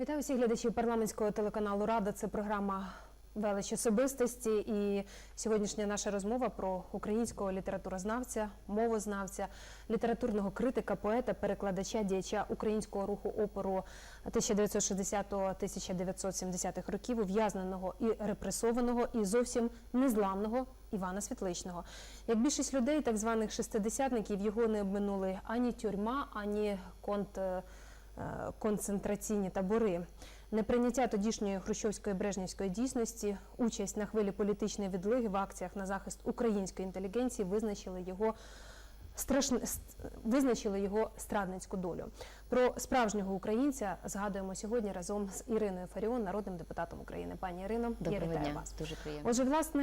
Вітаю всіх глядачів парламентського телеканалу Рада. Це програма Велич особистості. І сьогоднішня наша розмова про українського літературознавця, мовознавця, літературного критика, поета, перекладача, діяча українського руху опору 1960-1970-х років, ув'язненого і репресованого, і зовсім незламного Івана Світличного. Як більшість людей, так званих шестидесятників, його не обминули ані тюрма, ані конт. Е, концентраційні табори. Неприйняття тодішньої хрущовської брежнівської дійсності, участь на хвилі політичної відлиги в акціях на захист української інтелігенції визначили його страшне ст- визначили його страдницьку долю. Про справжнього українця згадуємо сьогодні разом з Іриною Фаріон, народним депутатом України. Пані Ірино, я вітаю дня, вас. дуже приємно. Отже, власне,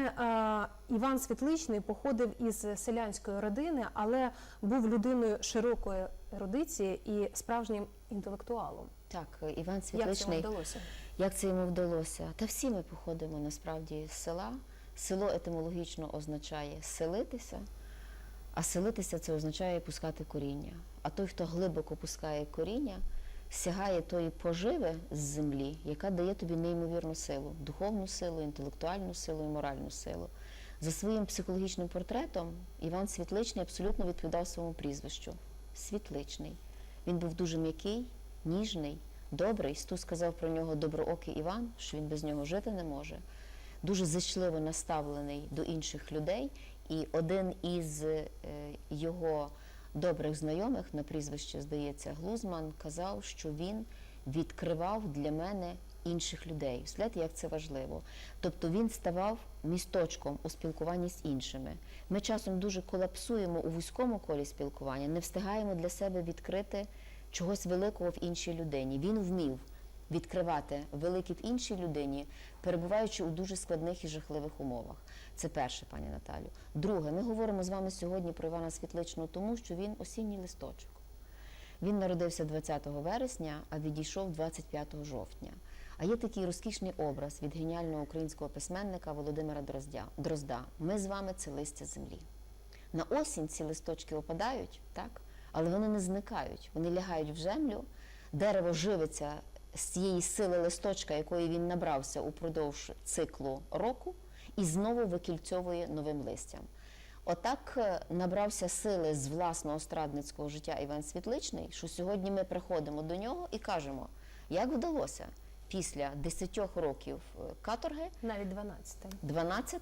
е, Іван Світличний походив із селянської родини, але був людиною широкої ерудиції і справжнім інтелектуалом. Так, Іван Як цьому Світличний, вдалося? як це йому вдалося? Та всі ми походимо насправді з села. Село етимологічно означає селитися, а селитися це означає пускати коріння. А той, хто глибоко пускає коріння, сягає тої поживи з землі, яка дає тобі неймовірну силу, духовну силу, інтелектуальну силу і моральну силу. За своїм психологічним портретом Іван Світличний абсолютно відповідав своєму прізвищу Світличний. Він був дуже м'який, ніжний, добрий. Стус сказав про нього доброокий Іван, що він без нього жити не може. Дуже зичливо наставлений до інших людей. І один із е, його добрих знайомих на прізвище, здається, Глузман, казав, що він відкривав для мене інших людей. Слід, як це важливо. Тобто він ставав місточком у спілкуванні з іншими. Ми часом дуже колапсуємо у вузькому колі спілкування, не встигаємо для себе відкрити чогось великого в іншій людині. Він вмів відкривати велике в іншій людині, перебуваючи у дуже складних і жахливих умовах. Це перше, пані Наталю. Друге, ми говоримо з вами сьогодні про Івана Світличного, тому що він осінній листочок. Він народився 20 вересня, а відійшов 25 жовтня. А є такий розкішний образ від геніального українського письменника Володимира Дроздя. Дрозда. Ми з вами це листя землі. На осінь ці листочки опадають, так? але вони не зникають, вони лягають в землю, дерево живиться з цієї сили листочка, якої він набрався упродовж циклу року, і знову викільцьовує новим листям. Отак е, набрався сили з власного страдницького життя Іван Світличний, що сьогодні ми приходимо до нього і кажемо, як вдалося після 10 років е, каторги Навіть 12. 12,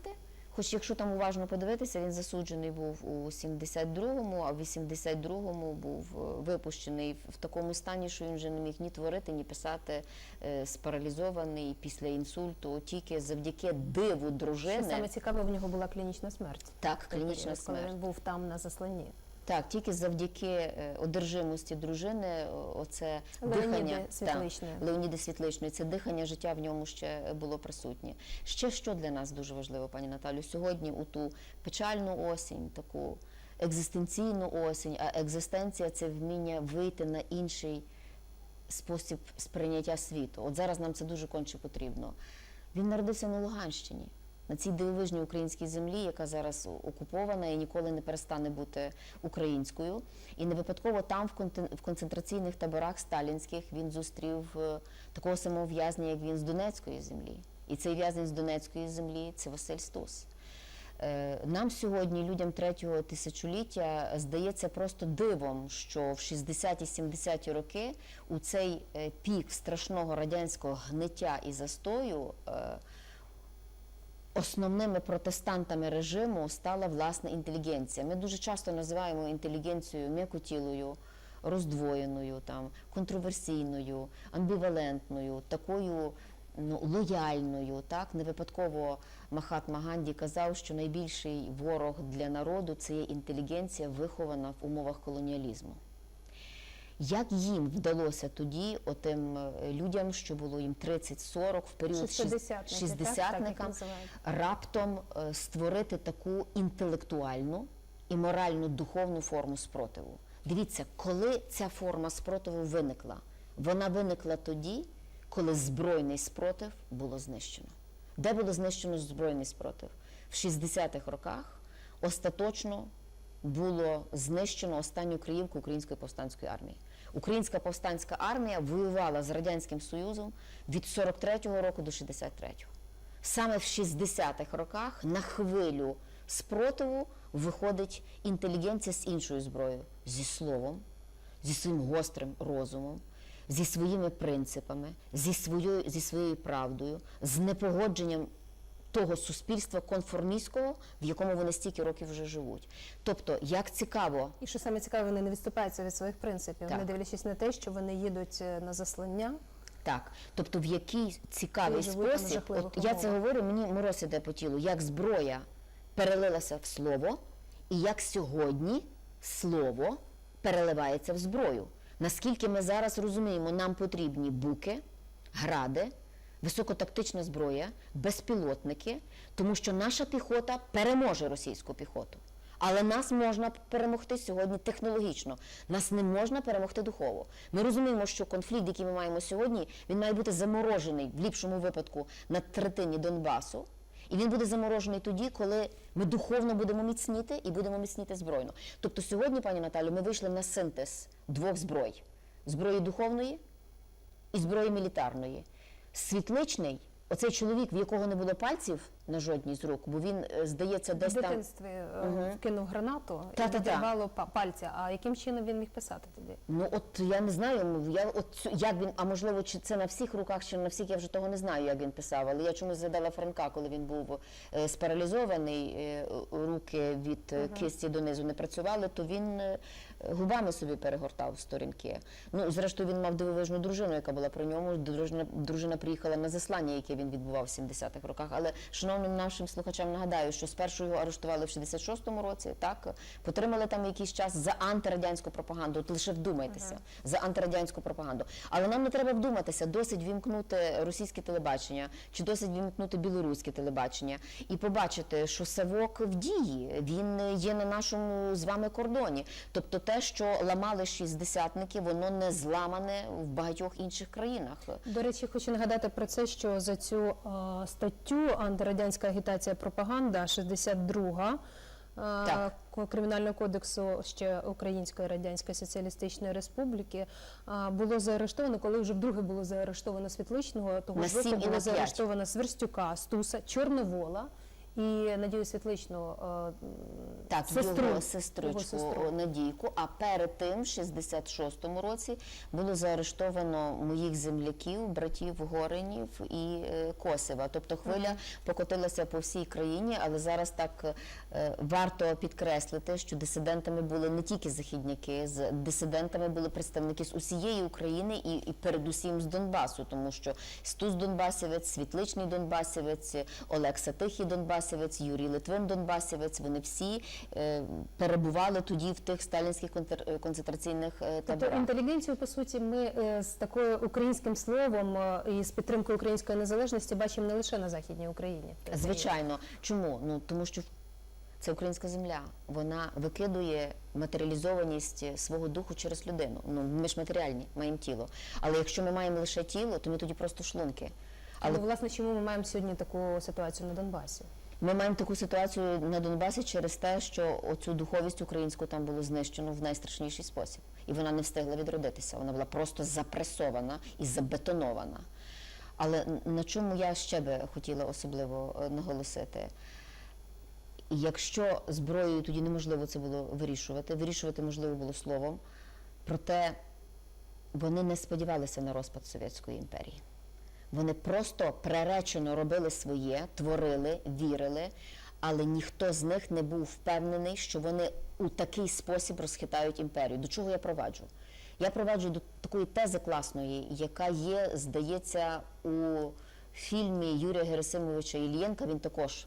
хоч якщо там уважно подивитися, він засуджений був у 72-му, а в 82-му був е, випущений в такому стані, що він вже не міг ні творити, ні писати, е, спаралізований після інсульту, тільки завдяки диву Що дружини. саме цікаве, в нього була клінічна смерть. Так, клінічна період, Коли смерть. він був там на засланні. Так, тільки завдяки е, одержимості дружини, оце Леоніди дихання Світличної. Так, Леоніди Світличної, це дихання життя в ньому ще було присутнє. Ще що для нас дуже важливо, пані Наталю, сьогодні у ту печальну осінь, таку екзистенційну осінь, а екзистенція це вміння вийти на інший спосіб сприйняття світу. От зараз нам це дуже конче потрібно. Він народився на Луганщині, на цій дивовижній українській землі, яка зараз окупована і ніколи не перестане бути українською. І не випадково там, в концентраційних таборах сталінських, він зустрів е, такого самого в'язня, як він з Донецької землі. І цей в'язень з Донецької землі це Василь Стус. Е, Нам сьогодні, людям третього тисячоліття, здається просто дивом, що в 60-70-ті роки у цей е, пік страшного радянського гниття і застою основними протестантами режиму стала власна інтелігенція. Ми дуже часто називаємо інтелігенцію м'якотілою, роздвоєною, там, контроверсійною, амбівалентною, такою ну, лояльною. Так? Не випадково Махатма Ганді казав, що найбільший ворог для народу це є інтелігенція, вихована в умовах колоніалізму. Як їм вдалося тоді, отим е, людям, що було їм 30-40, в період шіс- Шістдесятники, так? Так шістдесятникам, раптом е, створити таку інтелектуальну і моральну духовну форму спротиву. Дивіться, коли ця форма спротиву виникла? Вона виникла тоді, коли збройний спротив було знищено. Де було знищено збройний спротив? В 60-х роках остаточно було знищено останню криївку Української повстанської армії. Українська повстанська армія воювала з Радянським Союзом від 43-го року до 63-го. Саме в 60-х роках на хвилю спротиву виходить інтелігенція з іншою зброєю, зі словом, зі своїм гострим розумом, зі своїми принципами, зі своєю, зі своєю правдою, з непогодженням того суспільства конформістського, в якому вони стільки років вже живуть. Тобто, як цікаво, І що саме цікаве, вони не відступаються від своїх принципів, Так. не дивлячись на те, що вони їдуть е, на заслання. Так, тобто в який цікавий спосіб, от я це говорю, мені мороз іде по тілу, як зброя перелилася в слово, і як сьогодні слово переливається в зброю. Наскільки ми зараз розуміємо, нам потрібні буки, гради, високотактична зброя, безпілотники, тому що наша піхота переможе російську піхоту. Але нас можна перемогти сьогодні технологічно. Нас не можна перемогти духово. Ми розуміємо, що конфлікт, який ми маємо сьогодні, він має бути заморожений в ліпшому випадку на третині Донбасу. І він буде заморожений тоді, коли ми духовно будемо міцніти і будемо міцніти збройно. Тобто сьогодні, пані Наталю, ми вийшли на синтез двох зброй: зброї духовної і зброї мілітарної. Світличний, оцей чоловік, в якого не було пальців на жодній з рук, бо він, е, здається, десь там. дитинстві е, вкинув гранату і Та-та-та. відірвало па- пальця. А яким чином він міг писати тоді? Ну от я не знаю, ну, я от як він, а можливо, чи це на всіх руках, чи на всіх, я вже того не знаю, як він писав. Але я чомусь згадала Франка, коли він був е, спаралізований, е, руки від е, кисті донизу не працювали, то він губами собі перегортав сторінки. Ну, зрештою, він мав дивовижну дружину, яка була при ньому. Дружина, дружина приїхала на заслання, яке він відбував в 70-х роках. Але шановним нашим слухачам нагадаю, що спершу його арештували в 66-му році, так потримали там якийсь час за антирадянську пропаганду. От лише вдумайтеся за антирадянську пропаганду. Але нам не треба вдуматися, досить вімкнути російське телебачення чи досить вімкнути білоруське телебачення і побачити, що Савок в дії він є на нашому з вами кордоні. Тобто, те, що ламали шістдесятники, воно не зламане в багатьох інших країнах. До речі, хочу нагадати про це, що за цю е, статтю антирадянська агітація пропаганда 62 е, Так. Кримінального кодексу ще Української Радянської Соціалістичної Республіки е, було заарештовано, коли вже вдруге було заарештовано Світличного, того ж року було заарештовано Сверстюка, Стуса, Чорновола і Надію Світличну е, Так, сестру, його сестричку його сестру. Надійку. А перед тим, в 66-му році, було заарештовано моїх земляків, братів Горинів і е, Косева. Тобто хвиля покотилася по всій країні, але зараз так е, варто підкреслити, що дисидентами були не тільки західняки, з дисидентами були представники з усієї України і, і передусім з Донбасу, тому що Стус Донбасівець, Світличний Донбасівець, Олекса Тихий Донбасівець, Юрій Литвин Донбасівець. Вони всі е, перебували тоді в тих сталінських е, концентраційних е, Тобто інтелігенцію, по суті, ми з такою українським словом і з підтримкою української незалежності бачимо не лише на Західній Україні. Звичайно, чому? Ну тому що це українська земля. Вона викидує матеріалізованість свого духу через людину. Ну ми ж матеріальні, маємо тіло. Але якщо ми маємо лише тіло, то ми тоді просто шлунки. Але власне чому ми маємо сьогодні таку ситуацію на Донбасі? Ми маємо таку ситуацію на Донбасі через те, що оцю духовість українську там було знищено в найстрашніший спосіб, і вона не встигла відродитися. Вона була просто запресована і забетонована. Але на чому я ще би хотіла особливо е, наголосити? Якщо зброєю тоді неможливо це було вирішувати, вирішувати можливо було словом, проте вони не сподівалися на розпад Совєтської імперії. Вони просто преречено робили своє, творили, вірили, але ніхто з них не був впевнений, що вони у такий спосіб розхитають імперію. До чого я проваджу? Я проваджу до такої тези класної, яка є, здається, у фільмі Юрія Герасимовича Ільєнка. Він також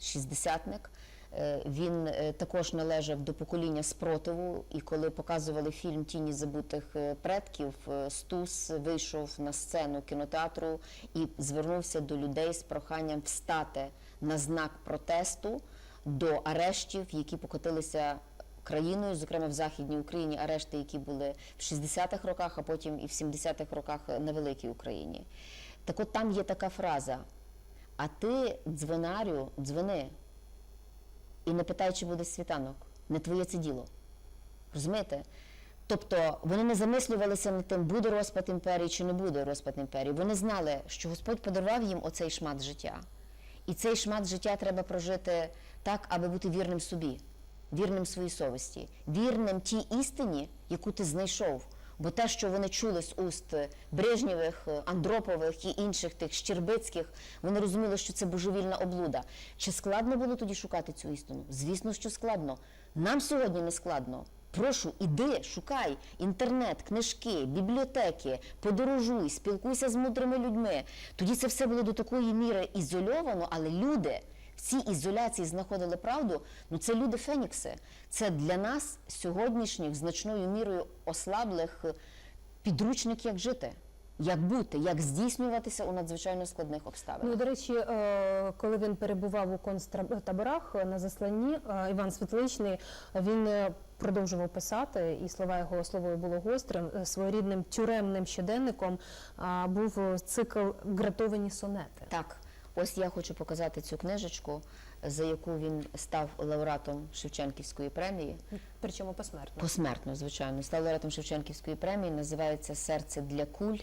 шістдесятник. Е, Він е, також належав до покоління спротиву, і коли показували фільм Тіні забутих е, предків, Стус вийшов на сцену кінотеатру і звернувся до людей з проханням встати на знак протесту до арештів, які покотилися країною, зокрема в Західній Україні, арешти, які були в 60-х роках, а потім і в 70-х роках на Великій Україні. Так от там є така фраза: а ти, дзвонарю, дзвони і не питай, чи буде світанок. Не твоє це діло. Розумієте? Тобто вони не замислювалися над тим, буде розпад імперії чи не буде розпад імперії. Вони знали, що Господь подарував їм оцей шмат життя. І цей шмат життя треба прожити так, аби бути вірним собі, вірним своїй совісті, вірним тій істині, яку ти знайшов. Бо те, що вони чули з уст Брежнєвих, Андропових і інших тих Щербицьких, вони розуміли, що це божевільна облуда. Чи складно було тоді шукати цю істину? Звісно, що складно. Нам сьогодні не складно. Прошу, іди, шукай інтернет, книжки, бібліотеки, подорожуй, спілкуйся з мудрими людьми. Тоді це все було до такої міри ізольовано, але люди в цій ізоляції знаходили правду. Ну це люди Фенікси. Це для нас сьогоднішніх значною мірою ослаблих е, підручник, як жити, як бути, як здійснюватися у надзвичайно складних обставинах. Ну, до речі, е, коли він перебував у концтаборах е, на засланні, Іван Світличний він продовжував писати, і слова його слово було гострим. Своєрідним тюремним щоденником був цикл Гратовані сонети. Так, ось я хочу показати цю книжечку, за яку він став лауреатом Шевченківської премії. Причому посмертно. Посмертно, звичайно, став лауреатом Шевченківської премії. Називається Серце для куль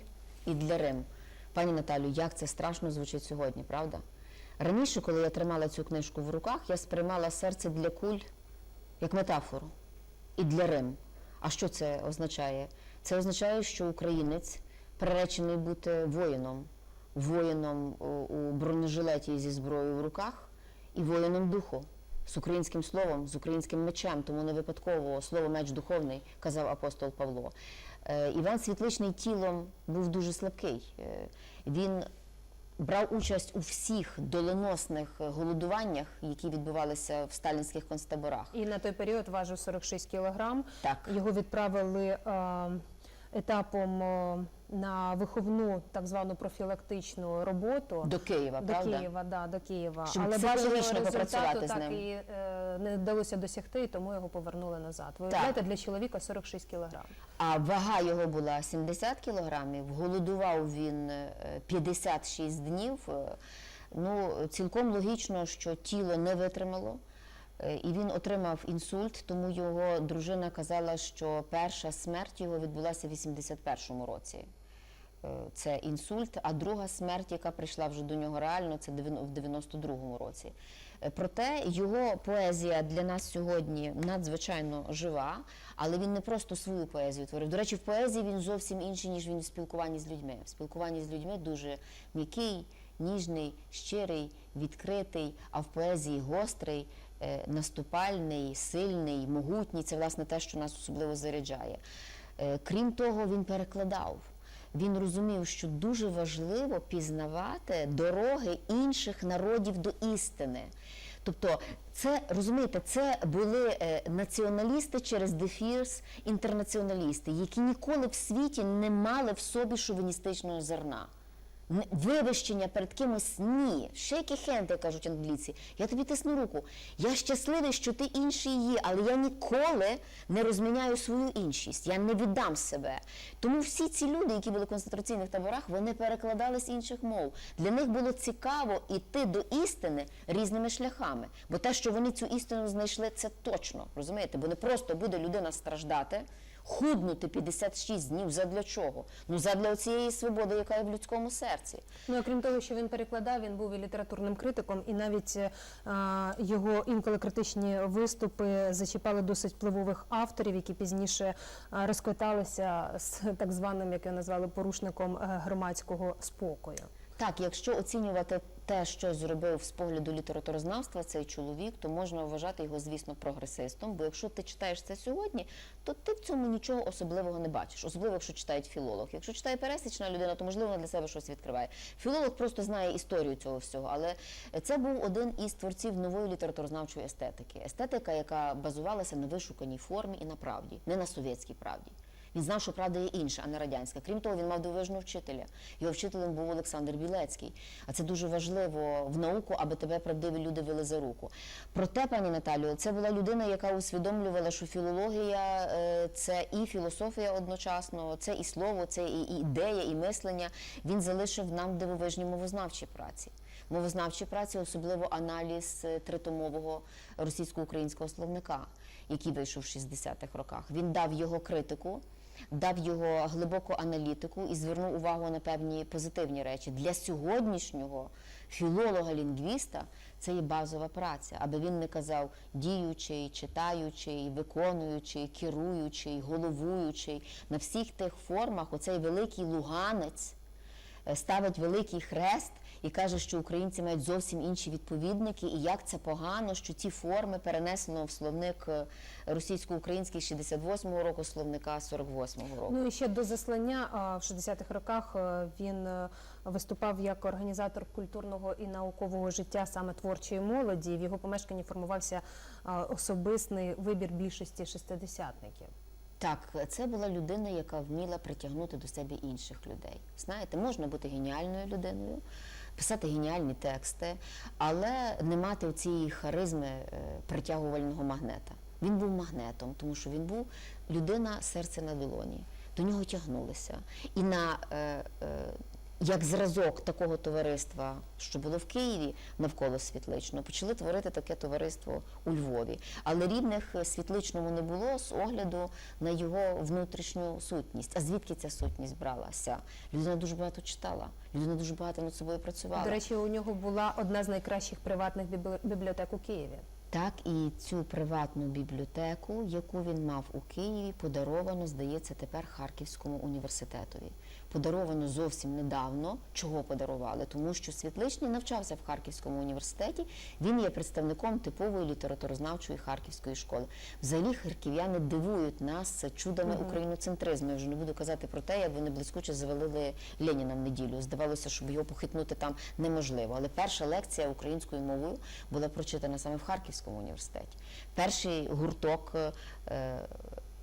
і для Рим. Пані Наталю, як це страшно звучить сьогодні, правда? Раніше, коли я тримала цю книжку в руках, я сприймала серце для куль як метафору і для Рим. А що це означає? Це означає, що українець приречений бути воїном, воїном у- у бронежилеті зі зброєю в руках і воїном духу. З українським словом, з українським мечем, тому не випадково слово меч духовний, казав апостол Павло. Е, Іван Світличний тілом був дуже слабкий. Е, Він брав участь у всіх доленосних е, голодуваннях, які відбувалися в сталінських концтаборах. І на той період важив 46 кілограм. Так. Його відправили е, етапом е, на виховну так звану профілактичну роботу. До Києва, До правда? Києва, да, до Києва. Щоб Але психологічно бажаного попрацювати результату так і е, не вдалося досягти, і тому його повернули назад. Ви уявляєте, для чоловіка 46 кілограм. А вага його була 70 кілограмів. Голодував він е, 56 днів. Е, Ну, цілком логічно, що тіло не витримало. Е, І він отримав інсульт, тому його дружина казала, що перша смерть його відбулася в 81-му році. Е, Це інсульт, а друга смерть, яка прийшла вже до нього реально, це в 92-му році. Е, Проте його поезія для нас сьогодні надзвичайно жива, але він не просто свою поезію творив. До речі, в поезії він зовсім інший, ніж він в спілкуванні з людьми. В спілкуванні з людьми дуже м'який, ніжний, щирий, відкритий, а в поезії гострий, наступальний, сильний, могутній. Це власне те, що нас особливо заряджає. Е, Крім того, він перекладав. Він розумів, що дуже важливо пізнавати дороги інших народів до істини. Тобто, це розумієте, це були е, націоналісти через дефірс, інтернаціоналісти, які ніколи в світі не мали в собі шовіністичного зерна. Вивищення перед кимось ні. Шейки хенд, як кажуть англійці. Я тобі тисну руку. Я щасливий, що ти інший є, але я ніколи не розміняю свою іншість. Я не віддам себе. Тому всі ці люди, які були в концентраційних таборах, вони перекладали з інших мов. Для них було цікаво йти до істини різними шляхами. Бо те, що вони цю істину знайшли, це точно. Розумієте? Бо не просто буде людина страждати. Худнути 56 днів задля чого? Ну задля цієї свободи, яка є в людському серці. Ну, окрім того, що він перекладав, він був і літературним критиком, і навіть е, а, його інколи критичні виступи зачіпали досить впливових авторів, які пізніше а, розквиталися з так званим, як його назвали, порушником е, громадського спокою. Так, якщо оцінювати те, що зробив з погляду літературознавства цей чоловік, то можна вважати його, звісно, прогресистом. Бо якщо ти читаєш це сьогодні, то ти в цьому нічого особливого не бачиш, особливо якщо читають філолог. Якщо читає пересічна людина, то можливо вона для себе щось відкриває. Філолог просто знає історію цього всього, але це був один із творців нової літературознавчої естетики. Естетика, яка базувалася на вишуканій формі і на правді, не на совєтській правді. Він знав, що правда є інша, а не радянська. Крім того, він мав дивовижного вчителя. Його вчителем був Олександр Білецький. А це дуже важливо в науку, аби тебе правдиві люди вели за руку. Проте, пані Наталію, це була людина, яка усвідомлювала, що філологія е, це і філософія одночасно, це і слово, це і ідея, і мислення. Він залишив нам дивовижні мовознавчі праці. Мовознавчі праці, особливо аналіз е, тритомового російсько-українського словника. який вийшов в 60-х роках. Він дав його критику, дав його глибоку аналітику і звернув увагу на певні позитивні речі. Для сьогоднішнього філолога-лінгвіста це є базова праця, аби він не казав діючий, читаючий, виконуючий, керуючий, головуючий на всіх тих формах. Оцей великий луганець ставить великий хрест і каже, що українці мають зовсім інші відповідники, і як це погано, що ці форми перенесено в словник е, російсько-український 68-го року, словника 48-го року. Ну і ще до заслання в 60-х роках е, він е, виступав як організатор культурного і наукового життя саме творчої молоді. В його помешканні формувався особистий вибір більшості шестидесятників. Так, це була людина, яка вміла притягнути до себе інших людей. Знаєте, можна бути геніальною людиною, писати геніальні тексти, але не мати цієї харизми е, притягувального магнета. Він був магнетом, тому що він був людина серце на долоні. До нього тягнулися. І на е, е, як зразок такого товариства, що було в Києві навколо світличного, почали творити таке товариство у Львові. Але рівних е, світличному не було з огляду на його внутрішню сутність. А звідки ця сутність бралася? Людина дуже багато читала, людина дуже багато над собою працювала. До речі, у нього була одна з найкращих приватних бібліотек у Києві. Так і цю приватну бібліотеку, яку він мав у Києві, подаровано, здається, тепер Харківському університетові. Подаровано зовсім недавно. Чого подарували? Тому що Світличний навчався в Харківському університеті. Він є представником типової літературознавчої харківської школи. Взагалі харків'яни дивують нас чудами україноцентризму. Я вже не буду казати про те, як вони блискуче завалили Леніна в неділю. Здавалося, щоб його похитнути там неможливо. Але перша лекція українською мовою була прочитана саме в Харківському університеті. Перший гурток. е,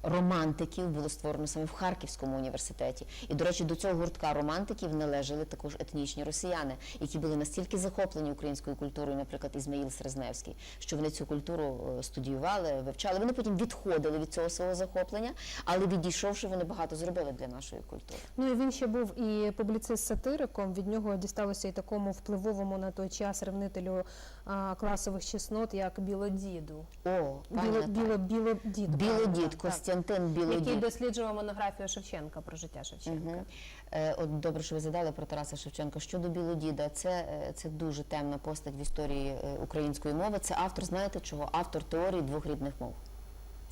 Романтиків було створено саме в Харківському університеті. І, до речі, до цього гуртка романтиків належали також етнічні росіяни, які були настільки захоплені українською культурою, наприклад, Ізмаїл Срезневський, що вони цю культуру е, студіювали, вивчали. Вони потім відходили від цього свого захоплення, але відійшовши, вони багато зробили для нашої культури. Ну і він ще був і публіцист-сатириком. Від нього дісталося і такому впливовому на той час ревнителю а, класових чеснот, як Білодіду. О, пані Біло, Наталя. біло, білодід. Білодід, правильно, Костянтин так. Який досліджував монографію Шевченка про життя Шевченка. Е, От добре, що ви задали про Тараса Шевченка. Щодо Білодіда, це, е, це дуже темна постать в історії е, української мови. Це автор, знаєте чого? Автор теорії двох рідних мов.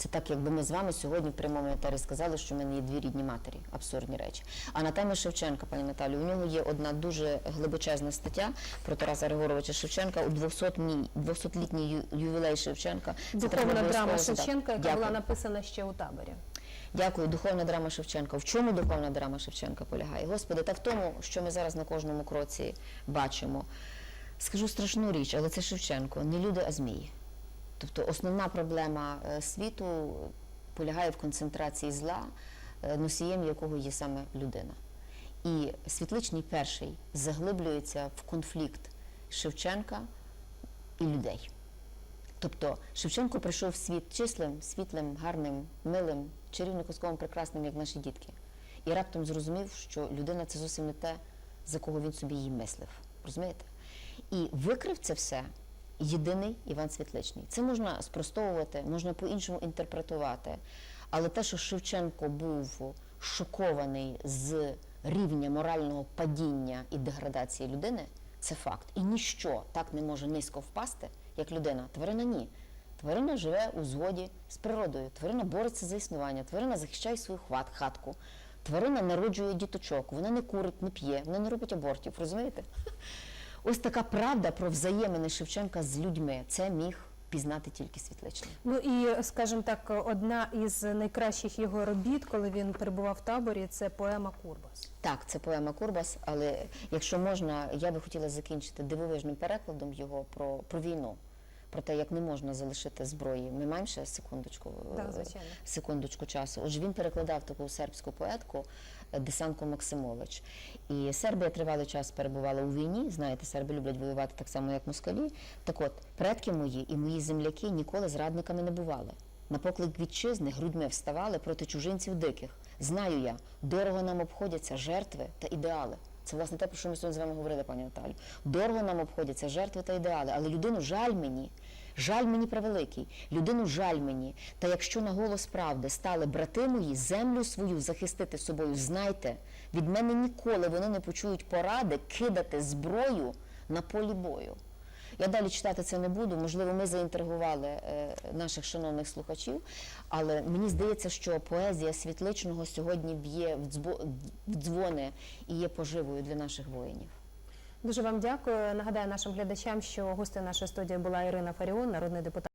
Це так, якби ми з вами сьогодні в прямому етері сказали, що в мене є дві рідні матері. Абсурдні речі. А на темі Шевченка, пані Наталю, у нього є одна дуже глибочезна стаття про Тараса Григоровича Шевченка у 200-літній 200-літній ювілей Шевченка. Духовна драма. Шевченка, яка Дякую. була написана ще у таборі. Дякую, духовна драма Шевченка. В чому духовна драма Шевченка полягає? Господи, та в тому, що ми зараз на кожному кроці бачимо. Скажу страшну річ, але це Шевченко, не люди, а змії. Тобто основна проблема е, світу полягає в концентрації зла, е, носієм якого є саме людина. І світличний перший заглиблюється в конфлікт Шевченка і людей. Тобто Шевченко прийшов в світ числим, світлим, гарним, милим, чарівно казковим, прекрасним, як наші дітки. І раптом зрозумів, що людина це зовсім не те, за кого він собі її мислив. Розумієте? І викрив це все єдиний Іван Світличний. Це можна спростовувати, можна по-іншому інтерпретувати. Але те, що Шевченко був шокований з рівня морального падіння і деградації людини, це факт. І ніщо так не може низько впасти, як людина. Тварина ні. Тварина живе у згоді з природою. Тварина бореться за існування, тварина захищає свою хват, хатку. Тварина народжує діточок, вона не курить, не п'є, вона не робить абортів, розумієте? Ось така правда про взаємини Шевченка з людьми. Це міг пізнати тільки світличний. Ну і, скажімо так, одна із найкращих його робіт, коли він перебував в таборі, це поема Курбас. Так, це поема Курбас, але якщо можна, я би хотіла закінчити дивовижним перекладом його про, про війну. Про те, як не можна залишити зброї. Ми маємо ще секундочку, Так, секундочку часу. Отже, він перекладав таку сербську поетку Десанку Максимович. І Сербія тривалий час перебувала у війні. Знаєте, серби люблять воювати так само, як москалі. Так от, предки мої і мої земляки ніколи зрадниками не бували. На поклик вітчизни грудьми вставали проти чужинців диких. Знаю я, дорого нам обходяться жертви та ідеали. Це власне те, про що ми сьогодні з вами говорили, пані Наталю. Дорого нам обходяться жертви та ідеали, але людину жаль мені, Жаль мені превеликий, людину жаль мені. Та якщо на голос правди стали брати мої, землю свою захистити собою, знайте, від мене ніколи вони не почують поради кидати зброю на полі бою. Я далі читати це не буду. Можливо, ми заінтригували е, наших шановних слухачів, але мені здається, що поезія світличного сьогодні б'є в дзвони і є поживою для наших воїнів. Дуже вам дякую. Нагадаю нашим глядачам, що гостею нашої студії була Ірина Фаріон, народний депутат.